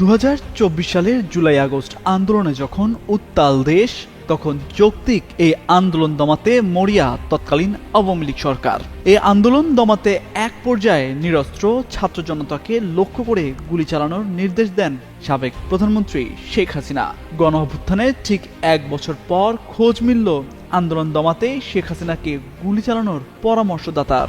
দু হাজার চব্বিশ সালের জুলাই আগস্ট আন্দোলনে যখন উত্তাল দেশ, তখন যৌক্তিক এই আন্দোলন দমাতে মরিয়া তৎকালীন আওয়ামী লীগ সরকার। এই আন্দোলন দমাতে এক পর্যায়ে নিরস্ত্র ছাত্র জনতাকে লক্ষ্য করে গুলি চালানোর নির্দেশ দেন সাবেক প্রধানমন্ত্রী শেখ হাসিনা। গণ অভ্যুত্থানের ঠিক এক বছর পর খোঁজ মিলল আন্দোলন দমাতে শেখ হাসিনাকে গুলি চালানোর পরামর্শদাতার।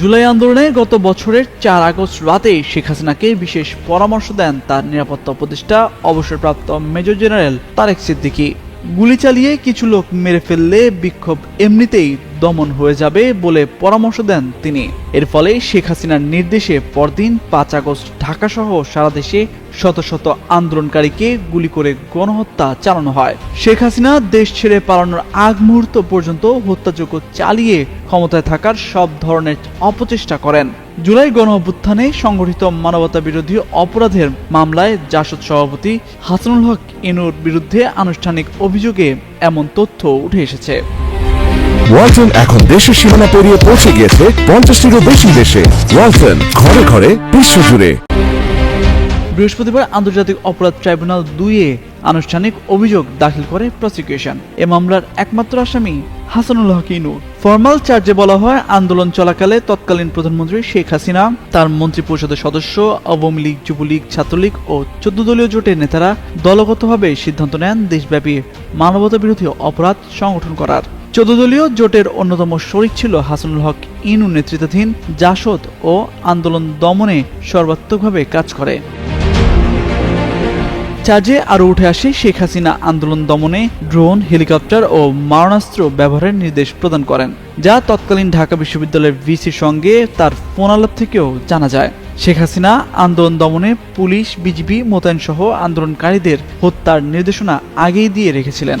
জুলাই আন্দোলনে গত বছরের চার আগস্ট রাতে শেখ হাসিনাকে বিশেষ পরামর্শ দেন তার নিরাপত্তা উপদেষ্টা, অবসরপ্রাপ্ত মেজর জেনারেল তারেক সিদ্দিকী। গুলি চালিয়ে কিছু লোক মেরে ফেললে বিক্ষোভ এমনিতেই দমন হয়ে যাবে বলে পরামর্শ দেন তিনি। এর ফলে শেখ হাসিনার নির্দেশে পরদিন পাঁচ আগস্ট ঢাকাসহ সারা দেশে শত শত আন্দোলনকারীকে গুলি করে গণহত্যা চালানো হয়। শেখ হাসিনা দেশ ছেড়ে পালানোর আগ মুহূর্ত পর্যন্ত হত্যাযজ্ঞ চালিয়ে ক্ষমতায় থাকার সব ধরনের অপচেষ্টা করেন। জুলাই গণ অভ্যুত্থানে সংগঠিত মানবতা বিরোধী অপরাধের মামলায় জাসদ সভাপতি হাসানুল হক ইনুর বিরুদ্ধে আনুষ্ঠানিক অভিযোগে এমন তথ্য উঠে এসেছে। ওয়ালটন এখন দেশের সীমানা পেরিয়ে পৌঁছে গিয়েছে পঞ্চাশটিরও বেশি দেশে। ওয়ালটন ঘরে ঘরে বিশ্বজুড়ে বৃহস্পতিবার আন্তর্জাতিক অপরাধ ট্রাইব্যুনাল দুইয়ে আনুষ্ঠানিক অভিযোগ দাখিল করে প্রসিকিউশন। এ মামলার একমাত্র আসামি হাসানুল হক ইনুর ফরমাল চার্জে বলা হয়, আন্দোলন চলাকালে তৎকালীন প্রধানমন্ত্রী শেখ হাসিনা, তার মন্ত্রী পরিষদের সদস্য, আওয়ামী লীগ, যুবলীগ, ছাত্রলীগ ও চোদ্দ দলীয় জোটের নেতারা দলগতভাবে সিদ্ধান্ত নেন দেশব্যাপী মানবতা বিরোধী অপরাধ সংগঠন করার। চোদ্দ দলীয় জোটের অন্যতম শরিক ছিল হাসানুল হক ইনু নেতৃত্বাধীন জাসদ ও আন্দোলন দমনে সর্বাত্মকভাবে কাজ করে। চার্জে আরও উঠে আসে শেখ হাসিনা আন্দোলন দমনে ড্রোন, হেলিকপ্টার ও মারণাস্ত্র ব্যবহারের নির্দেশ প্রদান করেন, যা তৎকালীন ঢাকা বিশ্ববিদ্যালয়ের ভিসির সঙ্গে তার ফোনালাপ থেকেও জানা যায়। শেখ হাসিনা আন্দোলন দমনে পুলিশ, বিজিবি মোতায়েন সহ আন্দোলনকারীদের হত্যার নির্দেশনা আগেই দিয়ে রেখেছিলেন।